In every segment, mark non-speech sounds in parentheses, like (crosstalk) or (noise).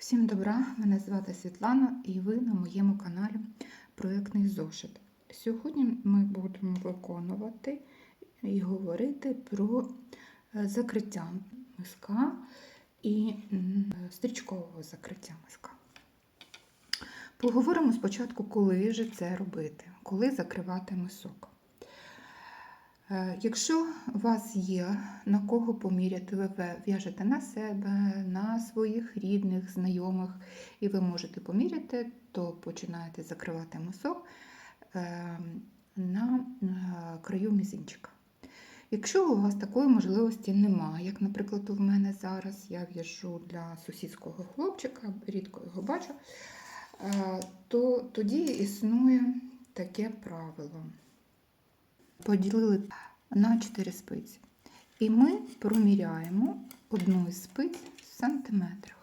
Всім добра! Мене звати Світлана і ви на моєму каналі Проєктний зошит. Сьогодні ми будемо виконувати і говорити про е, закриття миска і стрічкового закриття миска. Поговоримо спочатку, коли же це робити, коли закривати мисок. Е, Якщо у вас є на кого поміряти, ви в'яжете на себе, на своїх рідних, знайомих, і ви можете поміряти, то починаєте закривати мисок е, на е, краю мізинчика. Якщо у вас такої можливості немає, як, наприклад, у мене зараз, я в'яжу для сусідського хлопчика, рідко його бачу, то тоді існує таке правило поділили на 4 спиці. І ми проміряємо одну із спиць в сантиметрах.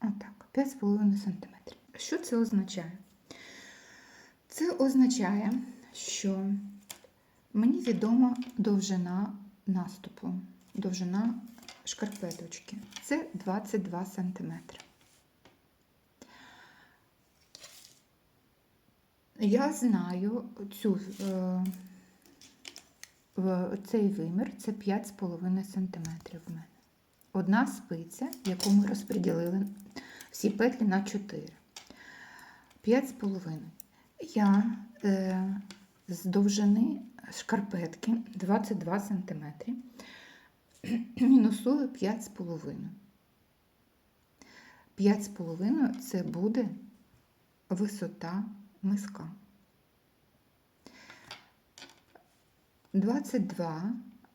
Отак, 5,5 см. Що це означає? Це означає, що мені відома довжина наступу, довжина шкарпеточки. Це 22 см. Я знаю цю, е, цей вимір це 5,5 см в мене. Одна спиця, яку ми розподілили всі петлі на 4. 5,5. Я е, з довжини шкарпетки 22 см мінусую 5,5. 5,5 це буде висота миска. 22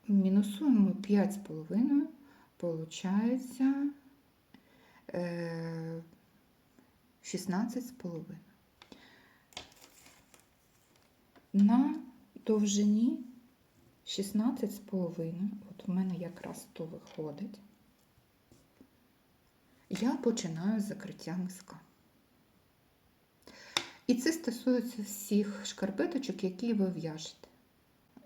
мінусуємо 5,5, получається е, 16,5. На довжині 16,5, от у мене якраз то виходить, я починаю закриття миска. І це стосується всіх шкарпеточок, які ви в'яжете.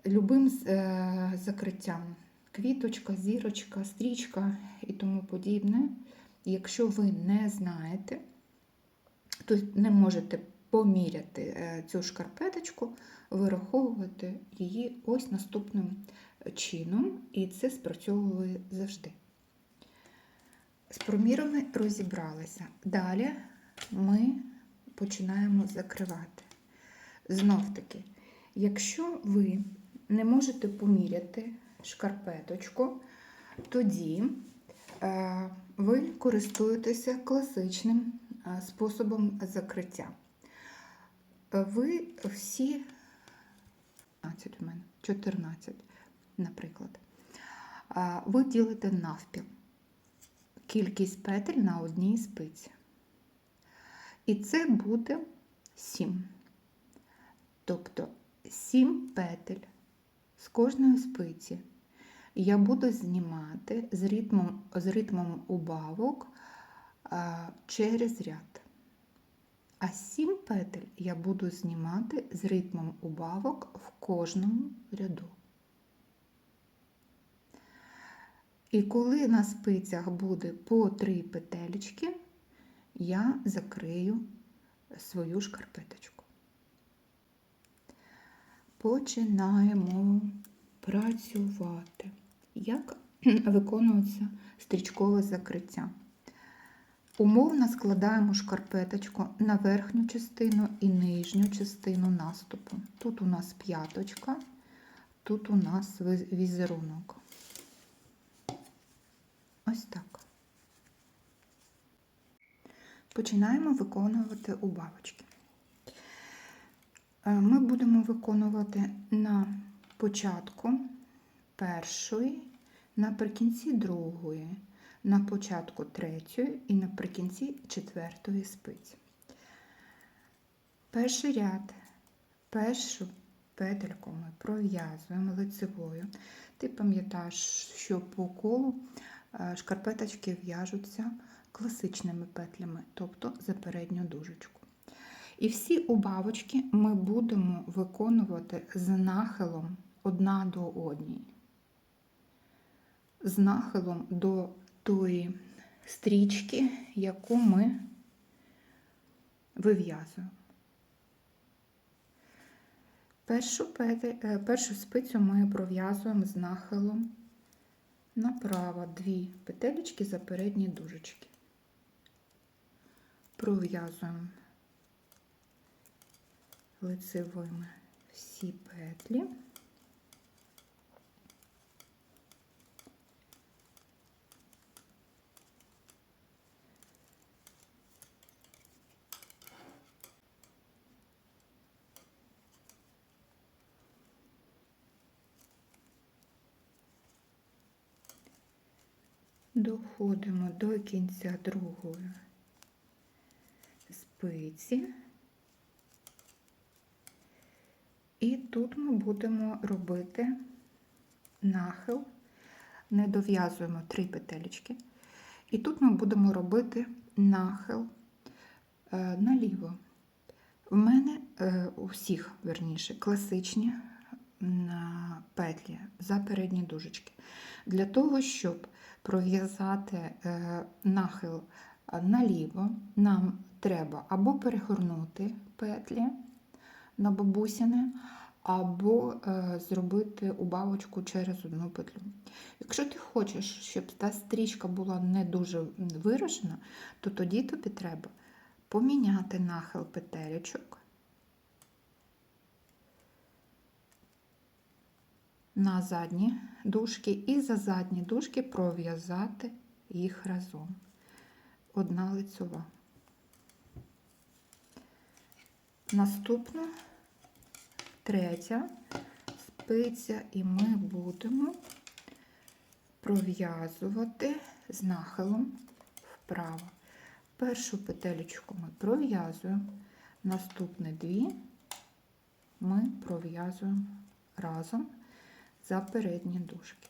Любим е, закриттям квіточка, зірочка, стрічка і тому подібне. Якщо ви не знаєте, то не можете поміряти е, цю шкарпеточку, вираховувати її ось наступним чином, і це спрацьовує завжди. З промірами розібралися. Далі ми починаємо закривати. Знов таки, якщо ви не можете поміряти шкарпеточку, тоді е, ви користуєтеся класичним е, способом закриття. Е, Ви всі 14 в мене, 14, наприклад, ви ділите навпіл кількість петель на одній спиці. І це буде 7. Тобто 7 петель з кожної спиці я буду знімати з ритмом, з ритмом убавок а, через ряд. А 7 петель я буду знімати з ритмом убавок в кожному ряду. І коли на спицях буде по 3 петелечки, я закрию свою шкарпеточку. Починаємо працювати. Як виконується стрічкове закриття? Умовно складаємо шкарпеточку на верхню частину і нижню частину наступу. Тут у нас п'яточка, тут у нас візерунок. Ось так. Починаємо виконувати убавочки. Е, Ми будемо виконувати на початку першої, наприкінці другої, на початку третьої і наприкінці четвертої спиці. Перший ряд, першу петельку ми пров'язуємо лицевою. Ти пам'ятаєш, що по колу е, шкарпеточки в'яжуться класичними петлями, тобто за передню дужечку. І всі убавочки ми будемо виконувати з нахилом одна до одній. з нахилом до тої стрічки, яку ми вив'язуємо. Першу, е, першу спицю ми пров'язуємо з нахилом направо дві петелечки за передні дужечки. Пров'язуємо лицевими всі петлі. Доходимо до кінця другої спиці. І тут ми будемо робити нахил, не дов'язуємо три петелечки. І тут ми будемо робити нахил е, наліво. В мене е, у всіх, верніше, класичні петлі за передні дужечки. Для того, щоб пров'язати е, нахил наліво, нам треба або перегорнути петлі на бабусіни, або е, зробити убавочку через одну петлю. Якщо ти хочеш, щоб та стрічка була не дуже виражена, то тоді тобі треба поміняти нахил петелечок на задні дужки і за задні дужки пров'язати їх разом. Одна лицьова. Наступна третя спиця, і ми будемо пров'язувати з нахилом вправо. Першу петелечку ми пров'язуємо, наступні дві ми пров'язуємо разом за передні дужки.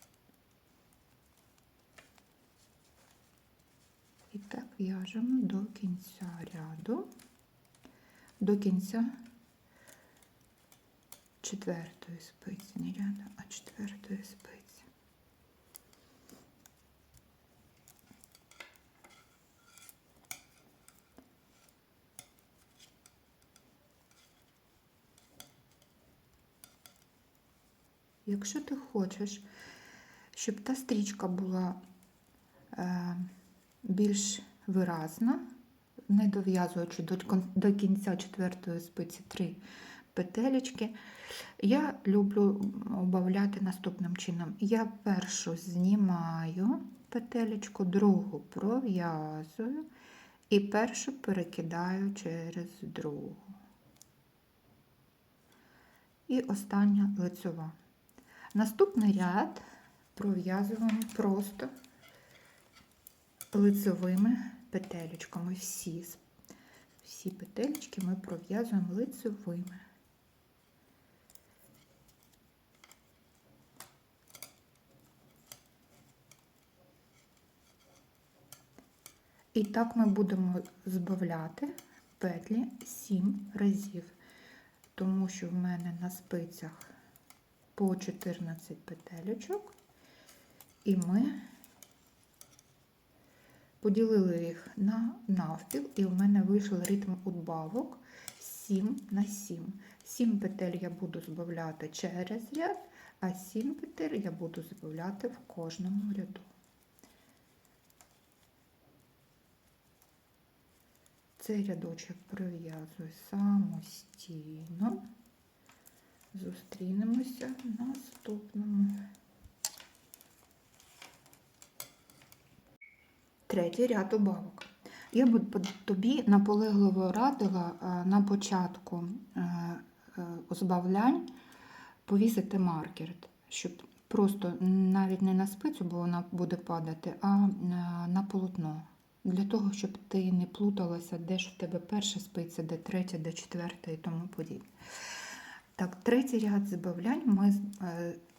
І так в'яжемо до кінця ряду, до кінця четвертої спиці, не ряду, а четвертої спиці. Якщо ти хочеш, щоб та стрічка була е, більш виразна, не дов'язуючи до, кінця четвертої спиці три петелечки, я люблю обавляти наступним чином. Я першу знімаю петелечку, другу пров'язую і першу перекидаю через другу. І остання лицьова. Наступний ряд пров'язуємо просто лицевими петелечками. Всі, всі петелечки ми пров'язуємо лицевими. І так ми будемо збавляти петлі 7 разів, тому що в мене на спицях по 14 петелечок, і ми поділили їх на навпіл, і в мене вийшов ритм удбавок 7 на 7. 7 петель я буду збавляти через ряд, а 7 петель я буду збавляти в кожному ряду. Цей рядочок пров'язую самостійно. Зустрінемося в наступному. Третій ряд убавок. Я б тобі наполегливо радила е, на початку е, е, збавлянь повісити маркер, щоб просто навіть не на спицю, бо вона буде падати, а на полотно. Для того, щоб ти не плуталася, де ж в тебе перша спиця, де третя, де четверта і тому подібне. Так, третій ряд збавлянь ми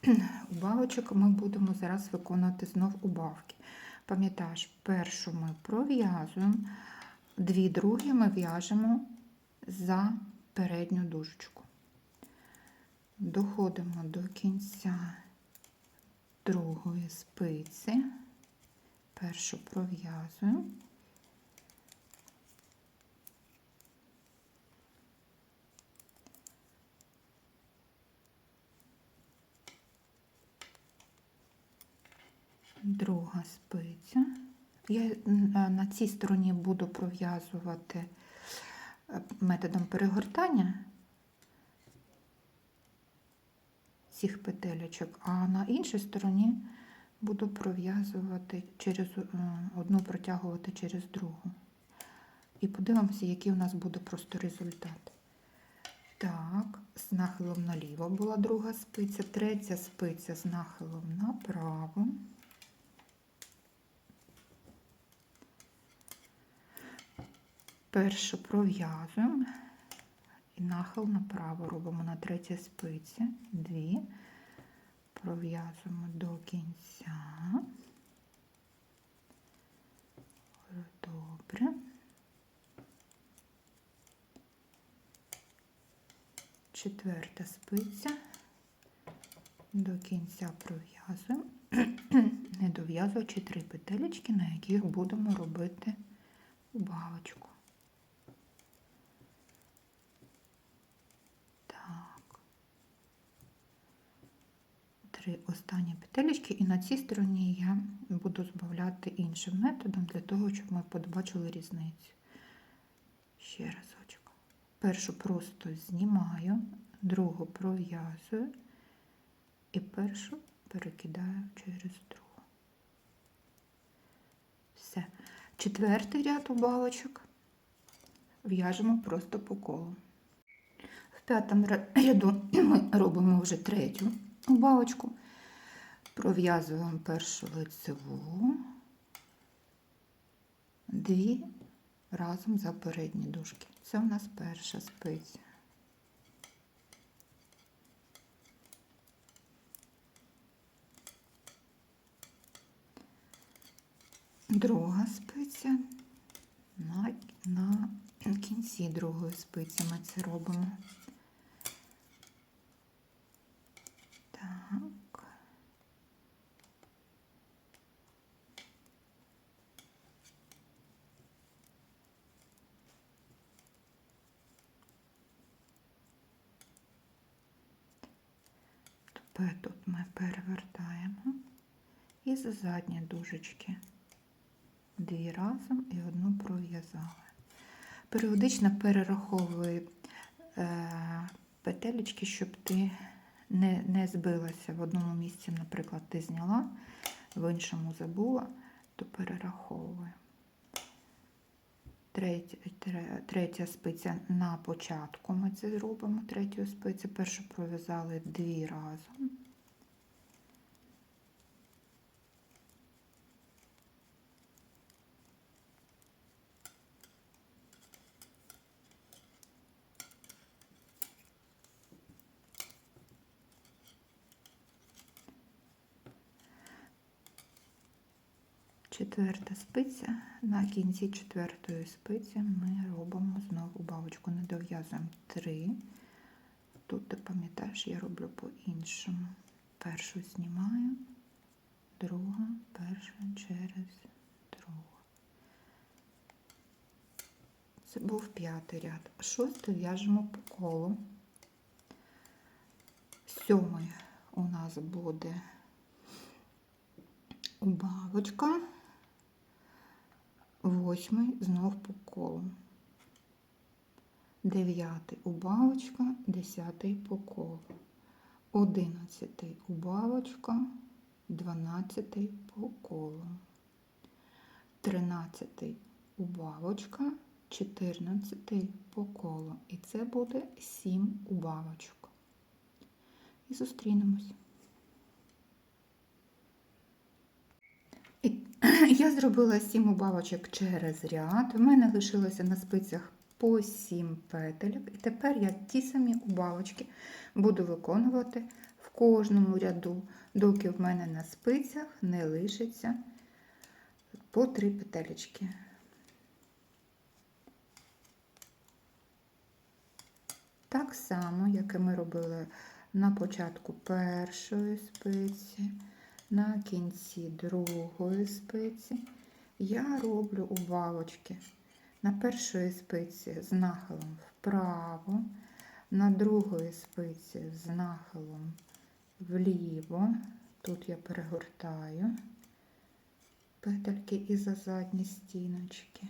(clears throat) убавочок ми будемо зараз виконувати знов убавки. Пам'ятаєш, першу ми пров'язуємо, дві другі ми в'яжемо за передню дужечку. Доходимо до кінця другої спиці, першу пров'язую. Друга спиця. Я на цій стороні буду пров'язувати е, методом перегортання цих петелечок, а на іншій стороні буду пров'язувати через е, одну протягувати через другу. І подивимося, який у нас буде просто результат. Так, з нахилом наліво була друга спиця, третя спиця з нахилом направо. Першу пров'язуємо і нахил направо робимо на третій спиці, дві, пров'язуємо до кінця. Добре. Четверта спиця. До кінця пров'язуємо, (clears throat) не дов'язуючи три петелечки, на яких будемо робити убавочку. Так. Три останні петелечки, і на цій стороні я буду збавляти іншим методом для того, щоб ми побачили різницю. Ще разочок. Першу просто знімаю, другу пров'язую і першу перекидаю через другу. Все. Четвертий ряд убавочок в'яжемо просто по колу. В п'ятому ряду ми робимо вже третю убавочку. Пров'язуємо першу лицеву, дві разом за передні дужки. Це у нас перша спиця. Друга спиця на, на кінці другої спиці ми це робимо. Так. Тепер тут ми перевертаємо за задні дужечки дві разом і одну пров'язали. Періодично перераховую е, петелечки, щоб ти не, не збилася в одному місці, наприклад, ти зняла, в іншому забула, то перераховую. Третя, третя спиця на початку ми це зробимо, третю спицю. Першу пров'язали дві разом. Четверта спиця. На кінці четвертої спиці ми робимо знову бабочку, не дов'язуємо три. Тут ти пам'ятаєш, я роблю по-іншому. Першу знімаю, друга, перша через другу. Це був п'ятий ряд. Шостий в'яжемо по колу. Сьомий у нас буде убавочка. Восьмий знов по колу. Дев'ятий убавочка, десятий по колу. Одинадцятий убавочка, дванадцятий по колу. Тринадцятий убавочка, чотирнадцятий по колу. І це буде сім убавочок. І зустрінемось. (clears throat) я зробила 7 убавочок через ряд. У мене лишилося на спицях по 7 петельок. І тепер я ті самі убавочки буду виконувати в кожному ряду, доки в мене на спицях не лишиться по 3 петелечки. Так само, як і ми робили на початку першої спиці, на кінці другої спиці я роблю убавочки. На першої спиці з нахилом вправо, на другої спиці з нахилом вліво. Тут я перегортаю петельки і за задні стіночки.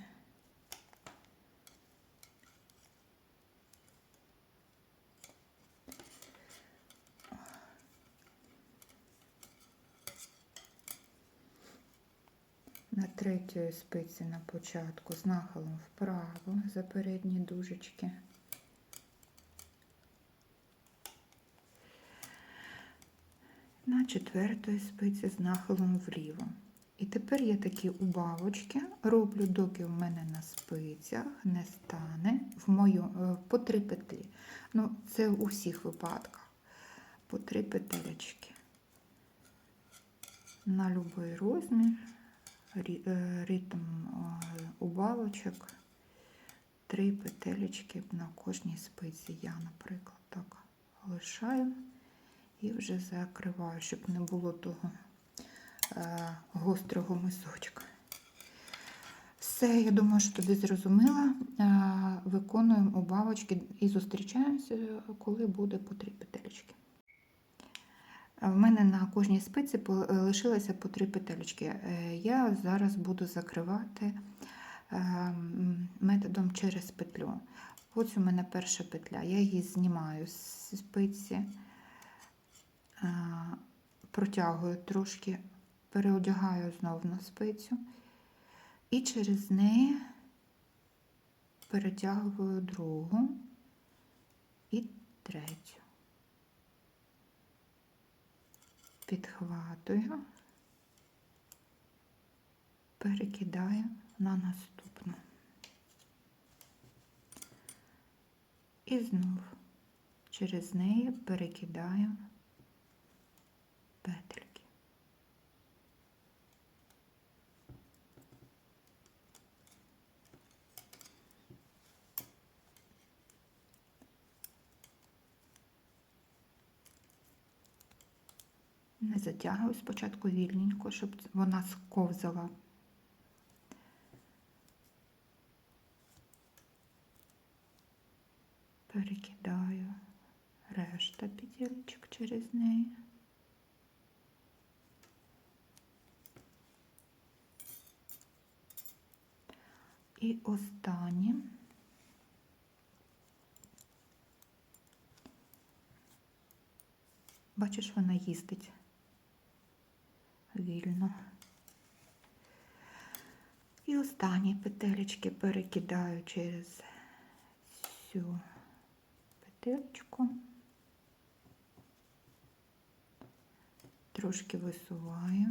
На третьої спиці на початку з нахилом вправо за передні дужечки. На четвертої спиці з нахилом вліво. І тепер я такі убавочки роблю, доки в мене на спицях не стане в мою, е, по три петлі. Ну, це у всіх випадках. По три петелечки. На будь-який розмір, ритм е, убавочок, три петелечки на кожній спиці. Я, наприклад, так лишаю і вже закриваю, щоб не було того е, гострого мисочка. Все, я думаю, що тобі зрозуміла. Е, Виконуємо убавочки і зустрічаємося, коли буде по три петелечки. Е, В мене на кожній спиці по- лишилося по три петелечки. Е, Я зараз буду закривати е, методом через петлю. Ось у мене перша петля. Я її знімаю з спиці, е, протягую трошки, переодягаю знову на спицю і через неї перетягую другу і третю. Підхватую, перекидаю на наступну. І знов через неї перекидаю петельки. Не затягую спочатку вільненько, щоб вона сковзала. Перекидаю решта петелечок через неї. І останнє. Бачиш, вона їздить вільно. І останні петелечки перекидаю через цю петелечку. Трошки висуваю,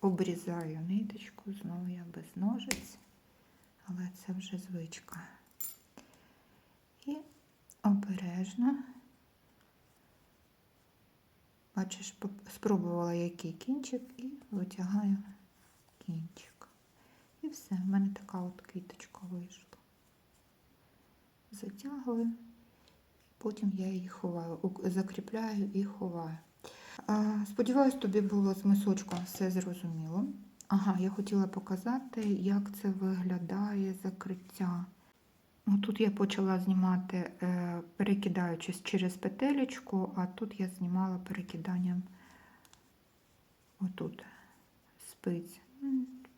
обрізаю ниточку, знову я без ножиць, але це вже звичка. І обережно Бачиш, спробувала який кінчик і витягаю кінчик. І все, в мене така от квіточка вийшла. Затягую, потім я її ховаю, закріпляю і ховаю. Сподіваюсь, тобі було з мисочком все зрозуміло. Ага, я хотіла показати, як це виглядає закриття. Ну, Тут я почала знімати, е, перекидаючись через петелечку, а тут я знімала перекиданням отут спиць.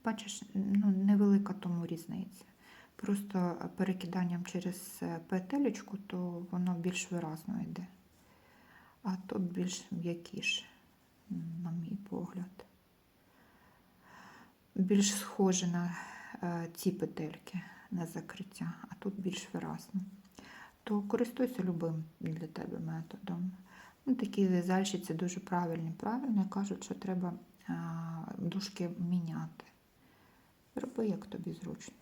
Бачиш, ну, невелика тому різниця. Просто перекиданням через е, петелечку, то воно більш виразно йде. А тут більш м'якіше, на мій погляд. Більш схоже на е, ці петельки на закриття, а тут більш виразно. То користуйся любим для тебе методом. Ну, такі в'язальщиці дуже правильні. Правильно кажуть, що треба а, дужки міняти. Роби, як тобі зручно.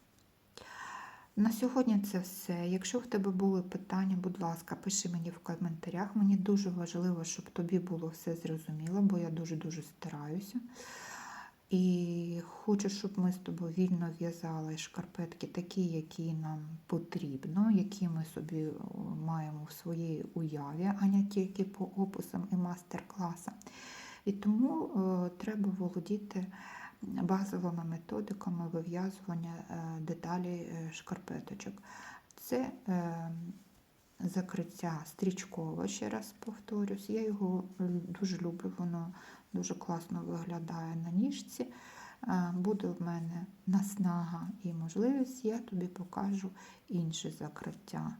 На сьогодні це все. Якщо в тебе були питання, будь ласка, пиши мені в коментарях. Мені дуже важливо, щоб тобі було все зрозуміло, бо я дуже-дуже стараюся. І хочу, щоб ми з тобою вільно в'язали шкарпетки такі, які нам потрібно, які ми собі маємо в своїй уяві, а не тільки по описам і мастер-класам. І тому е, треба володіти базовими методиками вив'язування е, деталі е, шкарпеточок. Це е, закриття стрічкове, ще раз повторюсь. Я його дуже люблю, воно дуже класно виглядає на ніжці. Е, Буде в мене наснага і можливість, я тобі покажу інші закриття.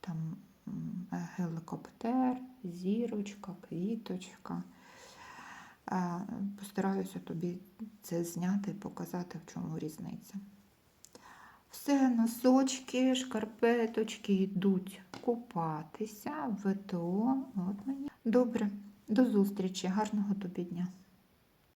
Там м, гелікоптер, зірочка, квіточка. Е, Постараюся тобі це зняти і показати, в чому різниця. Все, носочки, шкарпеточки йдуть купатися, ВТО. От мені. Добре, до зустрічі, гарного тобі дня.